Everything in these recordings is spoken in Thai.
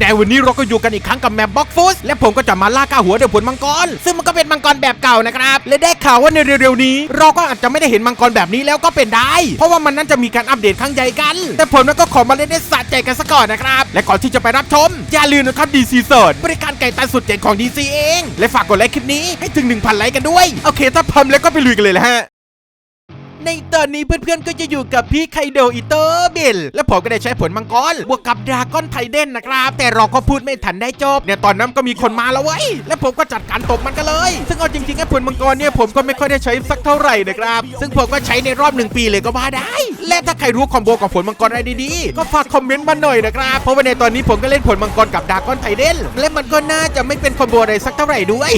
ในวันนี้เราก็อยู่กันอีกครั้งกับแมปบ็อกฟุสและผมก็จะมาล่าก้าหัวเดือผลมังกร ซึ่งมันก็เป็นมังกรแบบเก่านะครับ และได้ข่าวว่าในเร็วๆนี้ เราก็อาจจะไม่ได้เห็นมังกรแบบนี้แล้วก็เป็นได้ เพราะว่ามันนั้นจะมีการอัปเดตครั้งใหญ่กัน แต่ผมนั้นก็ขอมาเล่นได้สะใจกันซะก่อนนะครับ และก่อนที่จะไปรับชม อย่าลืมนะครับ DC s e a r c h บริการไก่ตันสุดเจ๋งของ DC เอง และฝากกดไลค์คลิปนี้ให้ถึง1,000ไลค์กันด้วยโอเค ถ้าพร้อมแล้วก็ไปลุยกันเลยละฮะ ในตอนนี้เพื่อนๆก็จะอยู่กับพี่ไคโดอิโตเบลและผมก็ได้ใช้ผลมังกรบวกกับดราก้อนไทเดนนะครับ แต่เราก็พูดไม่ทันได้จบเนี่ยตอนนั้นก็มีคนมาแล้วเว้ยและผมก็จัดการตบมันกันเลย ซึ่งเอาจริงๆไอ้ผลมังกรเนี่ยผมก็ไม่ค่อยได้ใช้สักเท่าไหร่นะครับ ซึ่งผมก็ใช้ในรอบหนึ่งปีเลยก็ว่าได้ และถ้าใครรู้คอมโบกับผลมังกรอะไรดีๆก็ฝากคอมเมนต์มาหน่อยนะครับเพราะว่าในตอนนี้ผมก็เล่นผลมังกรกับดราก้อนไทเดนและมันก็น่าจะไม่เป็นคอมโบอะไรสักเท่าไหร่ด้วย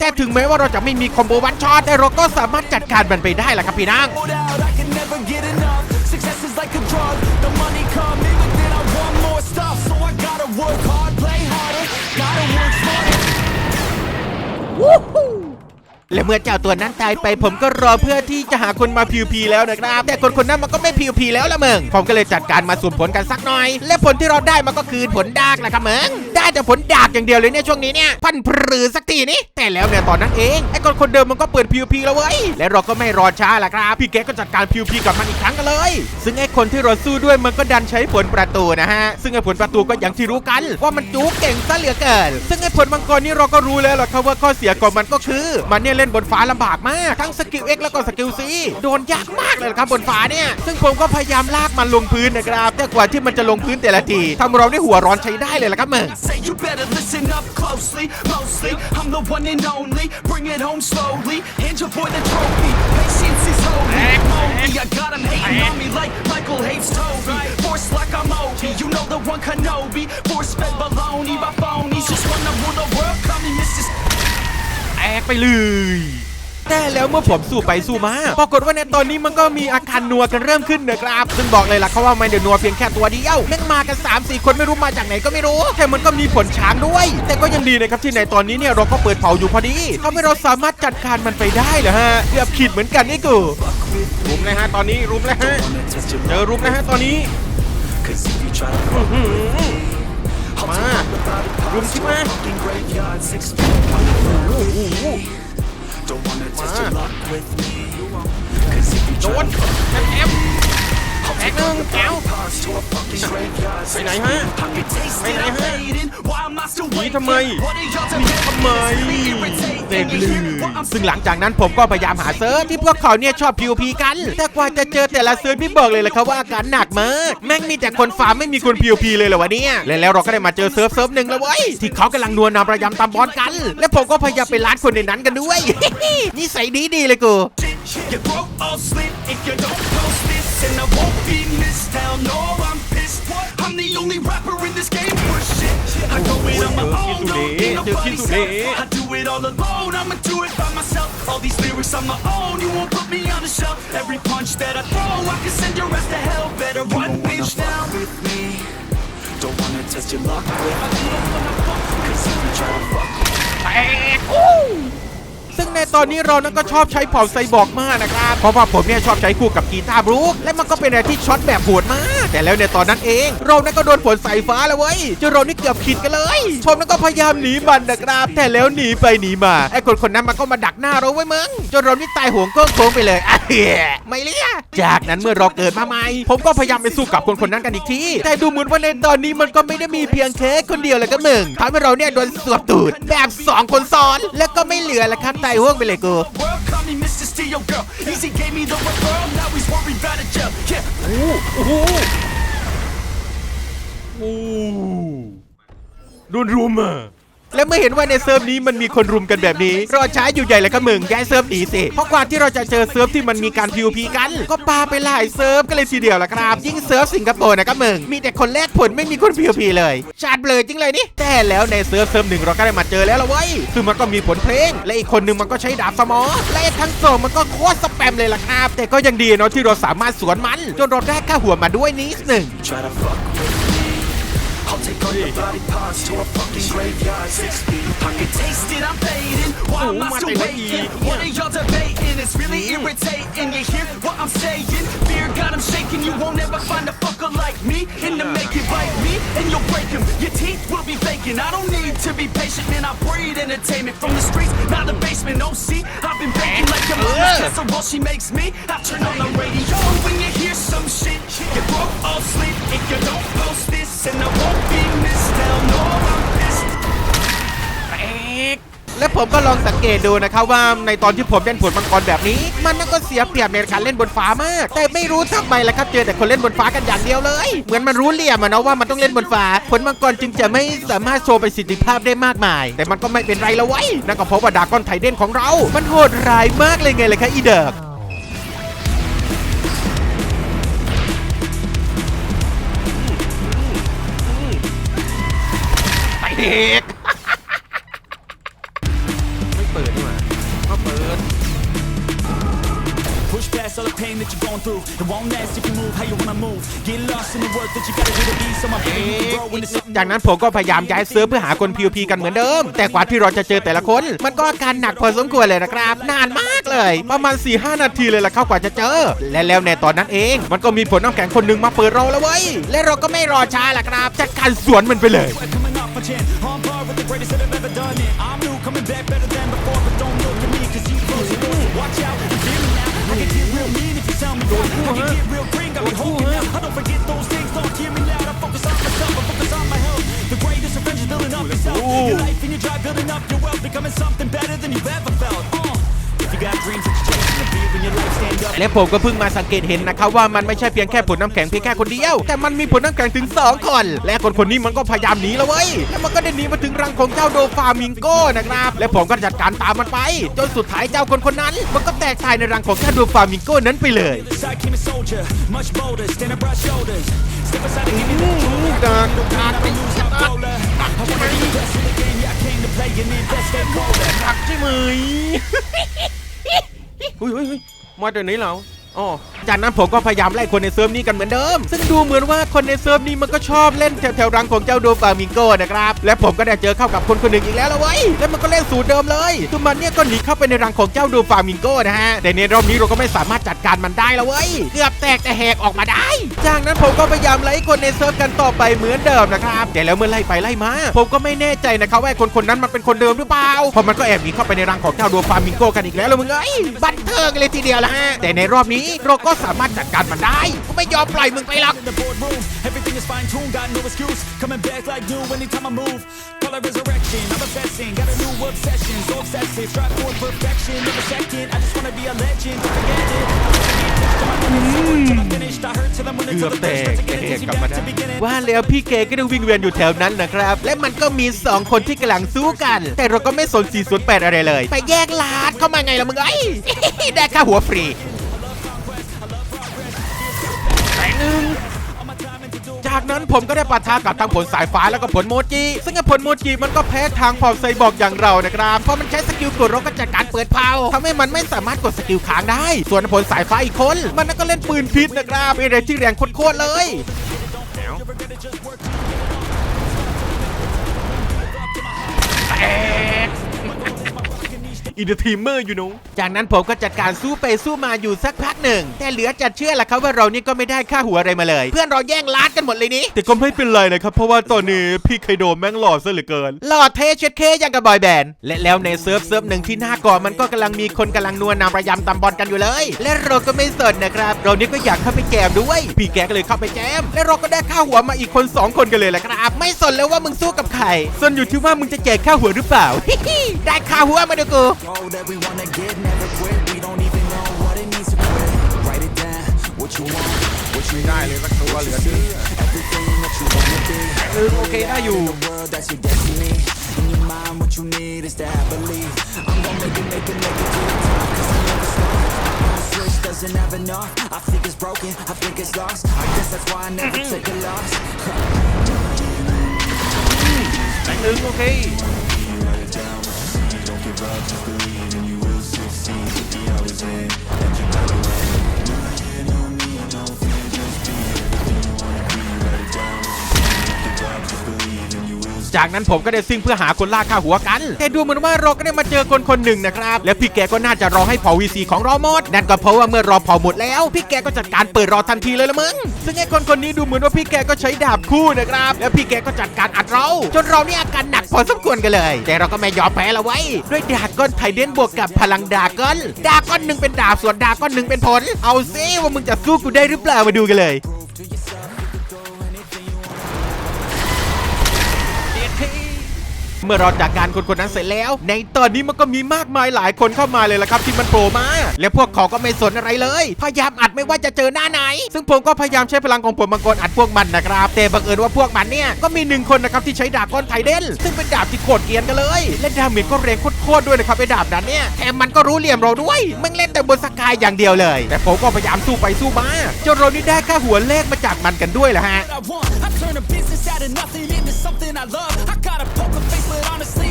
แต่ถึงแม้ว่าเราจะไม่มีคอมโบวันช็อตแต่เราก็สามารถจัดการมันไปได้แหละครับพี่นาง Hold out, I can never get enough. Success is like a drug. The money come in, but then I want more stuff. So I gotta work hard, และเมื่อเจ้าตัวนั้นตายไป ผมก็รอเพื่อที่จะหาคนมาพิวพีแล้วนะครับ แต่คนคนนั้นมันก็ไม่พิวพีแล้วละเมึงผมก็เลยจัดการมาสุ่มผลกันสักหน่อย และผลที่เราได้มันก็คือผลดากแหละครับเมึงได้แต่ผลดากอย่างเดียวเลยเนี่ยช่วงนี้เนี่ยพันพรือสักทีนี้แต่แล้วเนี่ยตอนนั้นเองไอ้คนคนเดิมมันก็เปิดพิวพีแล้วเว้ยและเราก็ไม่รอช้าละครับพี่แกก็จัดการพิวพีกับมันอีกครั้งกันเลย ซึ่งไอ้คนที่เราสู้ด้วยมันก็ดันใช้ผลประตูนะฮะซึ่งไอ้ผลประตูก็อย่างที่รู้กันว่ามันจู๊เก่งซะเหลือเกินซึ่งไอ้ผลมังกรนี่เราก็รู้แล้วล่ะครับว่าข้อเสียของมันก็คือมันเนี่ยเล่นบนฟ้าลำบากมากทั้งสกิล X แล้วก็สกิล C โดนยากมากเลยล่ะครับบนฟ้าเนี่ย ซึ่งผมก็พยายามลากมันลงพื้นนะครับ แต่กว่าที่มันจะลงพื้นแต่ละทีทำเราได้หัวร้อนใช้ได้เลยล่ะครับมึง I say you better listen up closely. Mostly, I'm the one and only. Bring it home slowly. Hand your boy the trophy. Patience is holy. Moly, I got him hating on me like Michael hates Toby. Force like I'm Obi. You know the one Kenobi. Force fed baloney by phonies. Just wanna rule the world. Call me Mrs. แตกไปเลยแต่แล้วเมื่อผมสู้ไปสู้มาปรากฏว่าในตอนนี้มันก็มีอาการนัวกันเริ่มขึ้นนะครับ ซึ่งบอกเลยล่ะเขาว่ามันเดี๋ยวนัวเพียงแค่ตัวเดียวแม่งมากัน 3 4 คนไม่รู้มาจากไหนก็ไม่รู้แต่มันก็มีผลช้างด้วย แต่ก็ยังดีนะครับที่ในตอนนี้เนี่ยเราก็เปิดเผาอยู่พอดีทำให้เราสามารถจัดการมันไปได้เหรอฮะเกือบขีดเหมือนกันนี่กูรุมเลยฮะตอนนี้รุมแล้วฮะเจอรุมแล้วฮะตอนนี้ มารุมที่มาโอ้โหมาโดนแอมแอมแตกหนึ่งแก้วไปไหนฮะไปไหนฮะนี่ทำไมนี่ทำไม เด็ก You ลื hear อ what I'm ซึ่งหลังจากนั้นผมก็พยายามหาเซิร์ฟที่พวกเขาเนี่ยชอบพิวพีกัน แต่กว่าจะเจอแต่ละเซิร์ฟพี่บอกเลยละครับว่าอาการหนักมาก แม่งมีแต่คนฟาร์มไม่มีคนพิวพีเลยเหรอวะเนี่ยและแล้วเราก็ได้มาเจอเซิร์ฟเซิร์ฟหนึ่งแล้วเว้ยที่เขากำลังนัวนำระยำตามบอลกัน และผมก็พยายามไปล้านคนในนั้นกันด้วยนี่ใส่ดีดีเลยกู If you don't post this, I won't be town, no, I'm pissed. I'm the only rapper in this game for shit. I go it on my own, don't need nobody's help. I do it all alone, I'ma do it by myself. All these lyrics on my own, you won't put me on the shelf. Every punch that I throw, I can send your ass to hell. Better run, bitch, now. with me. Don't wanna test your luck with me. Cause if you try to fuck me. Hey, ซึ่งในตอนนี้เรานั้นก็ชอบใช้เผ่าไซบอร์กมากนะครับ เพราะว่าผมเนี่ยชอบใช้คู่กับกีตาร์บรูและมันก็เป็นอะไรที่ช็อตแบบโหดมาก แต่แล้วในตอนนั้นเอง เรานั้นก็โดนฝนสายฟ้าแล้วเว้ยจนเรานี่เกือบขีดกันเลย ผมนั้นก็พยายามหนีมันนะครับ แต่แล้วหนีไปหนีมาไอ้คนคนนั้นมันก็มาดักหน้าเราไว้มึงจนเรานี่ตายห่วงก้งโค้งไปเลยอะเียไม่เลี้ยจากนั้นเมื่อเราเกิดมาใหม่ผมก็พยายามไปสู้กับคนคนนั้นกันอีกทีแต่ดูเหมือนว่าในตอนนี้มันก็ไม่ได้มีเพียงแค่คนเดียวเลยก็มึงทำให้เราเนี่ยโดนสวบตูดแบบสองคนซ้อน แล้วก็ไม่เหลือละครับตายห่วงไปเลยกู world, call me Mr. Steel Girl. Easy gave me the referral, now he's worried about a jail. Yeah. โอ้โหโอ้โดนรุมอะ และเมื่อเห็นว่าในเซิร์ฟนี้มันมีคนรุมกันแบบนี้ รอช้าอยู่ใหญ่เลยก็มึงย้ายเซิร์ฟหนีสิเพราะกว่าที่เราจะเจอเซิร์ฟที่มันมีการ PVP กัน ก็ปาไปหลายเซิร์ฟกันเลยทีเดียวละครับ ยิ่งเซิร์ฟสิงคโปร์นะครับมึงมีแต่คนแลกผลไม่มีคน PVP เลยชาดเลยจริงเลยนี่แต่แล้วในเซิร์ฟเซิร์ฟหนึ่งเราก็ได้มาเจอแล้วละเว้ยซึ่งมันก็มีผลเพลง และอีกคนหนึงมันก็ใช้ดาบสมอและทั้งสองมันก็โคตรสแปมเลยล่ะครับ แต่ก็ยังดีเนาะที่เราสามารถสวนมัน จนเราได้ค่าหัวมาด้วยนิดหนึ่ง I'll take all your body parts to a fucking graveyard. Six feet. I can taste it, I'm fading. Why am oh, I Oh, still mate, waiting? What are y'all debating? It's really mm. irritating. You hear what I'm saying? Fear got him shaking. You won't ever find a fucker like me. In the make it bite me, and you'll break him. Your teeth will talking. I don't need to be patient, man. I breed entertainment from the streets, not the basement. No, see, I've been baking like your mama's casserole. She makes me. I turn on the radio when you hear some shit. You broke off และผมก็ลองสังเกตดูนะครับว่าในตอนที่ผมเล่นผลมังกรแบบนี้ มันนั่นก็เสียเปรียบในการเล่นบนฟ้ามาก แต่ไม่รู้ทำไมละครับเจอแต่คนเล่นบนฟ้ากันอย่างเดียวเลย เหมือนมันรู้เหลี่ยมอะเนาะว่ามันต้องเล่นบนฟ้าผลมังกรจึงจะไม่สามารถโชว์ประสิทธิภาพได้มากมาย แต่มันก็ไม่เป็นไรละไว้ยนั่นก็เพราะว่าดากอนไทเดนของเรา มันโหดร้ายมากเลยไงเลยครับอีเดิร์กไอเด็ก going through. It won't last if you move how you wanna move. Get lost in the work that you gotta do to be someone better. You can grow into something. จากนั้นผมก็พยายามย้ายเซิร์ฟเพื่อหาคน PVP กันเหมือนเดิม แต่กว่าที่เราจะเจอแต่ละคน มันก็อาการหนักพอสมควรเลยนะครับ นานมากเลย ประมาณ 4-5นาทีเลยล่ะเข้ากว่าจะเจอ และแล้วในตอนนั้นเอง มันก็มีผลน้ำแข็งคนหนึ่งมาเปิดเราแล้วเว้ย และเราก็ไม่รอช้าล่ะครับจัดการสวนมันไปเลย Coming off my chin, on par with the greatest that have ever if you tell me why. I can get real green, got me hoping now. I don't และผมก็เพิ่งมาสังเกตเห็นนะครับว่ามันไม่ใช่เพียงแค่ผลน้ำแข็งเพียงแค่คนเดียว แต่มันมีผลน้ำแข็งถึง 2 คน และคนคนนี้มันก็พยายามหนีแล้วเว้ยแล้วมันก็ได้หนีมาถึงรังของเจ้าโดฟามิงโก้นะครับและผมก็จัดการตามมันไป จนสุดท้ายเจ้าคนคนนั้น มันก็แตกตายในรังของเจ้าโดฟามิงโก้นั้นไปเลย The side came a soldier, much bolder, standing broad shoulders. Step aside and give me that ดัง I lose my roller. I wanna be the best in the game, yeah, I came to play and invest that colder. ผักใช่ไหม อุ้ยอุ้ยอุ้ยมาจากไหนเรา อ๋อจากนั้นผมก็พยายามไล่คนในเซิร์ฟนี้กันเหมือนเดิม ซึ่งดูเหมือนว่าคนในเซิร์ฟนี้มันก็ชอบเล่นแถวๆรังของเจ้าโดฟามิงโกนะครับ และผมก็ได้เจอเข้ากับคนคนหนึ่งอีกแล้วละเว้ย แล้วมันก็เล่นสูตรเดิมเลยคือมันเนี่ยก็หนีเข้าไปในรังของเจ้าโดฟามิงโกนะฮะ แต่ในรอบนี้เราก็ไม่สามารถจัดการมันได้ละเว้ย เกือบแตกแต่แหกออกมาได้ จากนั้นผมก็พยายามไล่คนในเซิร์ฟกันต่อไปเหมือนเดิมนะครับ แต่แล้วเมื่อไล่ไปไล่มา ผมก็ไม่แน่ใจนะครับว่าคนคนนั้นมันเป็นคนเดิมหรือเปล่า เพราะมันก็แอบหนีเข้าไปในรังของเจ้าโดฟามิงโกกันอีกแล้วละมึงเอ้ยบันเทิงเลยทีเดียวละฮะแต่ในรอบนี้เราก็สามารถจัดการมันได้กูไม่ยอมปล่อยมึงไปหรอก In the boardroom, everything is fine tuned, got no excuse. Coming back like new anytime I move. Call it resurrection, I'm obsessing, got a new obsession, so obsessive. Strive for perfection, every second. I just wanna be a legend, don't forget it. I wanna get touched till I'm finished. I hurt till I'm winning เกื till อบ the แต finish. ก Try to แต่ get แห it, ก takes กลั me บมา back ได้ to beginning. ว่าแล้วพี่เกก็ได้วิ่งเวียนอยู่แถวนั้นนะครับ และมันก็มี 2 คนที่กำลังสู้กัน แต่เราก็ไม่สน408อะไรเลย ไปแยกลาดเข้ามาไงล่ะมึงไอ้ย ได้ค่าหัวฟรี จากนั้นผมก็ได้ปะทะกับทั้งผลสายฟ้าแล้วก็ผลโมจิ ซึ่งไอ้ผลโมจิมันก็แพ้ทางเผ่าไซบอร์กอย่างเรานะครับ เพราะมันใช้สกิลกดราก็จัดการเปิดเผาทำให้มันไม่สามารถกดสกิลค้างได้ ส่วนผลสายฟ้าอีกคน มันนั่นก็เล่นปืนพิษนะครับเอะไรที่แรงโคตรเลยแอินเดทีมเมอร์อยู่นุ้งจากนั้นผมก็จัดการสู้ไปสู้มาอยู่สักพักหนึ่ง แต่เหลือจัดเชื่อละครับว่าเรานี่ก็ไม่ได้ค่าหัวอะไรมาเลย เพื่อนเราแย่งลาดกันหมดเลยนี่แต่ก็ไม่เป็นไรนะครับ เพราะว่าตอนนี้พี่ไคโดแม่งหล่อซะเหลือเกิน หล่อเทเช็ดเคอย่างกับบอยแบนด์และแล้วในเซิร์ฟเซิร์ฟหนึ่งที่หน้าก่อนมันก็กำลังมีคนกำลังนัวนำระยำตำบอลกันอยู่เลย และเราก็ไม่สนนะครับ เรานี่ก็อยากเข้าไปแจมด้วย พี่แกก็เลยเข้าไปแจม และเราก็ได้ค่าหัวมาอีกคนสองคนกันเลยแหละครับ ไม่สนเลยว่ามึงสู้กับใครส่วนอยู่ที่ว่ามึงจะแจกค่าหัวหรือเปล่าได้ค่าหัวมาดูกู goal that we wanna get Never quit, we don't even know what it means to quit. Write it down, what you want, what you need, what you see Everything that you wanna be. The world, that's your destiny. In your mind, what you need is to have belief. I'm gonna make it, make it, make it to the top Cause I never stop doesn't have enough. I think it's broken, I think it's lost. I guess that's why I never take a loss. Ok แต่หนึ่งโอเค Cause จากนั้นผมก็ได้ซิ่งเพื่อหาคนล่าค่าหัวกัน แต่ดูเหมือนว่าเราก็ได้มาเจอคนคนหนึ่งนะครับ และพี่แกก็น่าจะรอให้เผาวีซีของเราหมด นั่นก็เพราะว่าเมื่อรอเผาหมดแล้ว พี่แกก็จัดการเปิดรอทันทีเลยละมึง ซึ่งไอ้คนคนนี้ดูเหมือนว่าพี่แกก็ใช้ดาบคู่นะครับ แล้วพี่แกก็จัดการอัดเรา จนเราเนี่ยอาการหนักพอสมควรกันเลย แต่เราก็ไม่ยอมแพ้ละไว้ ด้วยดาก้อนไทเดนบวกกับพลังดาก้อน ดาก้อนหนึ่งเป็นดาบส่วนดาก้อนหนึ่งเป็นผล เอาซิว่ามึงจะสู้กูได้หรือเปล่ามาดูกันเลย เมื่อเราจากการคนคนนั้นเสร็จแล้ว ในตอนนี้มันก็มีมากมายหลายคนเข้ามาเลยละครับที่มันโผล่มา และพวกเขาก็ไม่สนอะไรเลย พยายามอัดไม่ว่าจะเจอหน้าไหน ซึ่งผมก็พยายามใช้พลังของผมมังกรอัดพวกมันนะครับ แต่บังเอิญว่าพวกมันเนี่ยก็มีหนึ่งคนนะครับที่ใช้ดาบก้อนไทเดนซึ่งเป็นดาบที่โคตรเกียนกันเลย และดาเมจก็แรงโคตรด้วยนะครับไอ้ดาบนั้นเนี่ยแถมมันก็รู้เหลี่ยมเราด้วยมึงเล่นแต่บนสกายอย่างเดียวเลย แต่ผมก็พยายามสู้ไปสู้มาจนเรานี่ได้ค่าหัวเลขมาจากมันกันด้วยแหละฮะ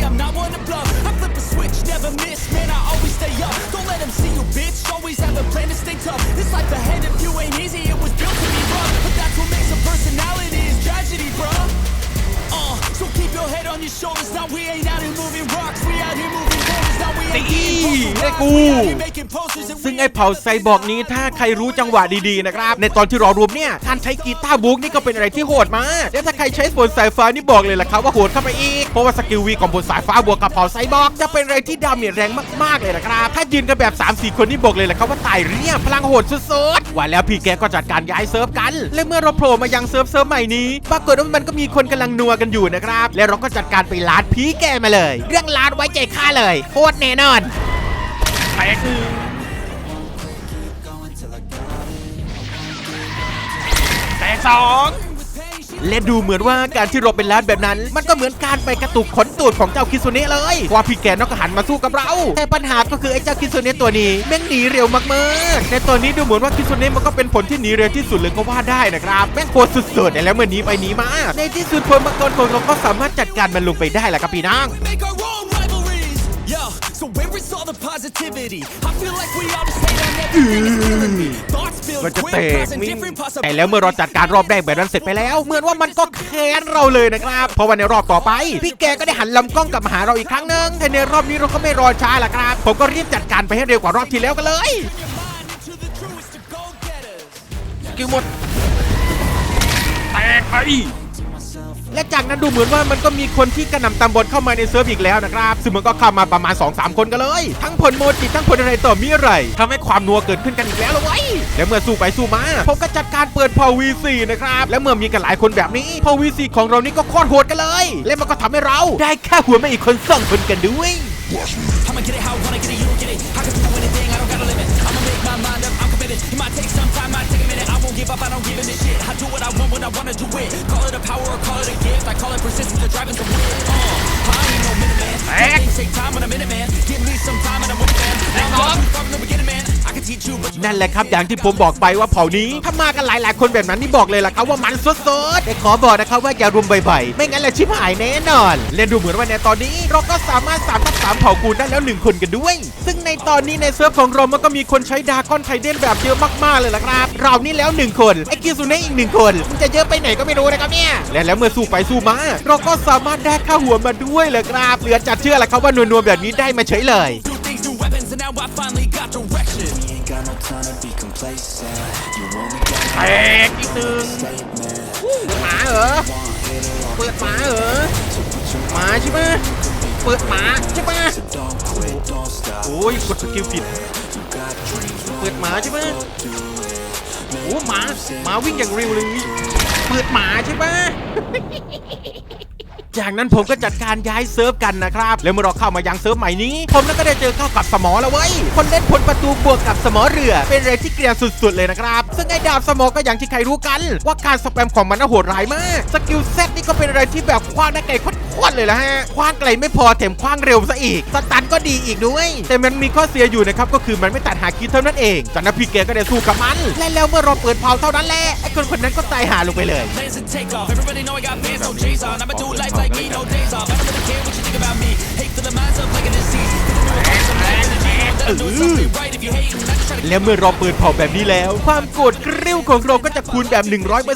I'm not one to bluff. I flip a switch, never miss, man. I always stay up. Don't let them see you, bitch. Always have a plan to stay tough. This life ahead if you ain't easy. ได้กู ซึ่งไอ้เผ่าไซบอร์กนี้ถ้าใครรู้จังหวะดีๆนะครับ ในตอนที่รอรวมเนี่ยการใช้กีตาร์บุ๊กนี่ก็เป็นอะไรที่โหดมากแล้วถ้าใครใช้ผลสายฟ้านี่บอกเลยล่ะครับว่าโหดเข้าไปอีก เพราะว่าสกิลวีของผลสายฟ้าบวกกับเผ่าไซบอร์กจะเป็นอะไรที่ดาเมจแรงมากๆเลยนะครับ ถ้ายืนกันแบบ 3-4 คนนี่บอกเลยล่ะครับว่าตายเรียบพลังโหดสุดๆว่าแล้วพี่แกก็จัดการย้ายเซิร์ฟกัน และเมื่อเราโผล่มายังเซิร์ฟเซิร์ฟใหม่นี้ปรากฏว่ามันก็มีคนกำลังนัวกันอยู่นะครับ และเราก็จัดการไปลาดพี่แกมาเลย เรื่องลาดไว้ใจข้าเลยโคตรแน่นอน ตกหนึ่งแต่สองและดูเหมือนว่าการที่เราเป็นลาดแบบนั้น มันก็เหมือนการไปกระตุกขนตูดของเจ้าคิซุเนะเลยว่าพี่แกนก็หันมาสู้กับเรา แต่ปัญหาก็คือไอ้เจ้าคิซุเนะตัวนี้แม่งหนีเร็วมากๆในตอนนี้ดูเหมือนว่าคิซุเนะมันก็เป็นผลที่หนีเร็วที่สุดเลยก็ว่าได้นะครับแม่งโคตรสุดๆแล้วเมื่อหนี้ไปหนีมาในที่สุดพลมังกรของเราก็สามารถจัดการมันลงไปได้แหละครับพี่น้อง Yo, so where is all the positivity? I feel like we all just hate on everything that's killing me. Thoughts build มันจะ quick, เตะ causing มิ่ง different แต่แล้วเมื่อเราจัดการรอบแรกแบบนั้นเสร็จไปแล้ว เหมือนว่ามันก็แค้นเราเลยนะครับ เพราะว่าในรอบต่อไป พี่แกก็ได้หันลำกล้องกลับมาหาเราอีกครั้งหนึงแต่ในรอบนี้เราก็ไม่รอช้าละครับ ผมก็รีบจัดการไปให้เร็วกว่ารอบที่แล้วกันเลย mind into the truest of go-getters. กิวหมดแตกไป และจากนั้นดูเหมือนว่ามันก็มีคนที่กระหน่ำตำบลเข้ามาในเซิร์ฟอีกแล้วนะครับ ซึ่งมันก็เข้ามาประมาณ 2-3 คนกันเลย ทั้งผลโมจิทั้งผลอะไรต่อมีอะไรทำให้ความนัวเกิดขึ้นกันอีกแล้วละไว้ยและเมื่อสู้ไปสู้มาผมก็จัดการเปิดพอ V4 นะครับและเมื่อมีกันหลายคนแบบนี้พอ V4 ของเรานี่ก็โคตรโหดกันเลย และมันก็ทำให้เรา ได้แค่หัวมาอีกคนสองคนกันด้วย give up, I don't give this shit. I do what I want when I wanna do it. Call it a power or call it a gift. I call it persistence, นั่นแหละครับอย่างที่ผมบอกไปว่าเผ่านี้ถ้ามากันหลายๆคนแบบนั้นนี่บอกเลยล่ะครับว่ามันสุดๆแต่ขอบอกนะครับว่าอย่ารุมบ่อยๆไม่งั้นแหละชิบหายแน่นอน และดูเหมือนว่าในตอนนี้เราก็สามารถสามทับสามเผ่ากูได้แล้วหนึ่งคนกันด้วย ซึ่งในตอนนี้ในเซิร์ฟของเรามันก็มีคนใช้ดาก้อนไทเดนแบบเยอะมากๆเลยล่ะครับ เรานี่แล้วหนึ่งคนไอ้กิซุเนะอีกหนึ่งคนมันจะเยอะไปไหนก็ไม่รู้นะครับเนี่ยและแล้วเมื่อสู้ไปสู้มาเราก็สามารถได้ค่าหัวมาด้วยเลยครับเหลือจัดเชื่อแหละครับว่านัวๆแบบนี้ได้มาเฉยเลย do things, do weapons, and now I finally got direction. Got no time to be complacent. You only got แตกอีกหนึ่ง statement. หมาเหรอ เปิดหมาเหรอ หมาใช่ไหมเปิดหมาใช่ไหม So don't quit, don't stop. โอ้ยกดสกิลผิด You got dreams, เปิดหมาใช่ไหมโอ้หมาหมาวิ่งอย่างเร็วเลย เปิดหมาใช่ไหม จากนั้นผมก็จัดการย้ายเซิร์ฟกันนะครับ แล้วเมื่อเราเข้ามายังเซิร์ฟใหม่นี้ ผมก็ได้เจอเข้ากับสมอแล้วเว้ย คนเล่นผลประตูบวกกับสมอเรือ เป็นอะไรที่เกลียดสุด ๆ เลยนะครับ ซึ่งไอ้ดาบสมอก็อย่างที่ใครรู้กัน ว่าการสแปมของมันน่าโหดร้ายมาก สกิลเซตนี่ก็เป็นอะไรที่แบบคว้างได้ไกลโคตร ๆเลยละฮะคว้างไกลไม่พอแถมคว้างเร็วซะอีกสตันก็ดีอีกด้วย แต่มันมีข้อเสียอยู่นะครับก็คือมันไม่ตัดหาคิดเท่านั้นเองจากนั้นพี่แกก็ได้สู้กับมัน และแล้วเมื่อเราเปิดเผาเท่านั้นแหละไอ้คนคนนั้นก็ตายหาลงไปเลย Plans and take off. Everybody know I got bands, no J's on. I'ma do life like me, no days off. I don't really care what you think about me. Try to และเมื่อเราเปิดเผาแบบนี้แล้ว ความโกรธกริ้วของเราก็จะคูณแบบ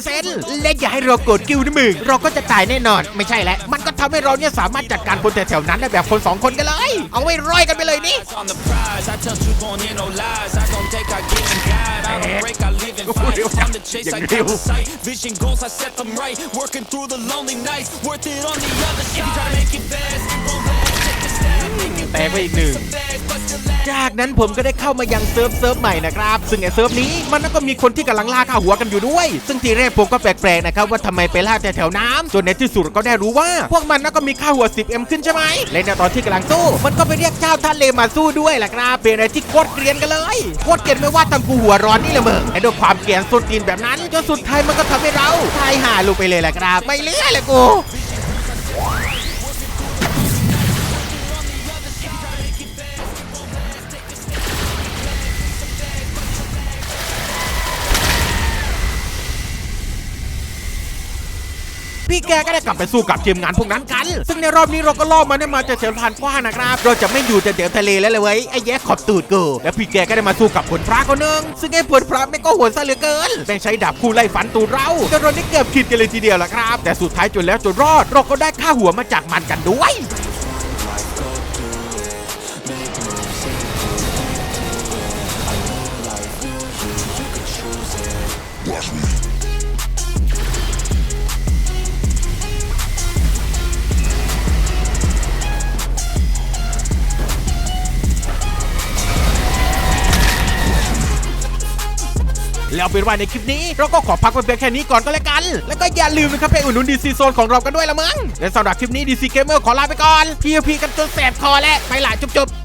100%และอย่าให้เราโกรธกิ้วนะมึงเราก็จะตายแน่นอน ไม่ใช่แล้วมันก็ทำให้เราเนี่ยสามารถจัดการคนแถวๆนั้นได้แบบคนสองคนกันเลย เอาไว้ร้อยกันไปเลยนี่ on the prize. I tell truth, won't hear no lies. I don't take, I give and guide. I don't break, I live and fight. On the chase, I got the sight. Vision goals, I set them right. Working through the lonely nights. Worth it on the other side. If you try to make it fast, it won't last. แตกไปอีกหนึ่งจากนั้นผมก็ได้เข้ามายังเซิร์ฟเซิร์ฟใหม่นะครับ ซึ่งไอ้เซิร์ฟนี้มันก็มีคนที่กำลังล่าข้าหัวกันอยู่ด้วย ซึ่งทีแรกผมก็แปลกๆนะครับว่าทำไมไปล่าแต่แถวน้ำจนในที่สุดก็ได้รู้ว่า พวกมันน่ะก็มีค่าหัว 10M ขึ้นใช่ไหมและในตอนที่กำลังสู้ มันก็ไปเรียกเจ้าทะเลมาสู้ด้วยแหละครับ เป็นอะไรที่โคตรเกรียนกันเลยโคตรเกรียนไม่ว่าทำกูหัวร้อนนี่แหละมึงไอ้ด้วยความเกรียนสุดตีนแบบนั้นจนสุดท้ายมันก็ทำให้เราทายหาลงไปเลยแหละครับ ไม่เลือเลยกู พี่แกก็ได้กลับไปสู้กับทีมงานพวกนั้นกัน ซึ่งในรอบนี้เราก็ล่อมันได้มาจะเฉียวผ่านกว้างนะครับเราจะไม่อยู่แต่เดี๋ยวทะเลแล้วเลยเว้ยไอ้แย่ขอบตูดกูแล้วพี่แกก็ได้มาสู้กับผลพระคนหนึงซึ่งไอ้ผลพระไม่ก็โหดซะเหลือเกินแม่งใช้ดาบคู่ไล่ฟันตูดเราจนเราได้เกือบขิดกันเลยทีเดียวละครับ แต่สุดท้ายจนแล้วจนรอดเราก็ได้ค่าหัวมาจากมันกันด้วย เอาเป็นว่าในคลิปนี้ เราก็ขอพักไปเพียงแค่นี้ก่อนก็แล้วกัน แล้วก็อย่าลืมนะครับไปอุดหนุนดีซีโซนของเรากันด้วยละมั้งและสำหรับคลิปนี้ดีซีเกมเมอร์ขอลาไปก่อนพีพีกันจนแสบคอแล้วไปละจุบๆ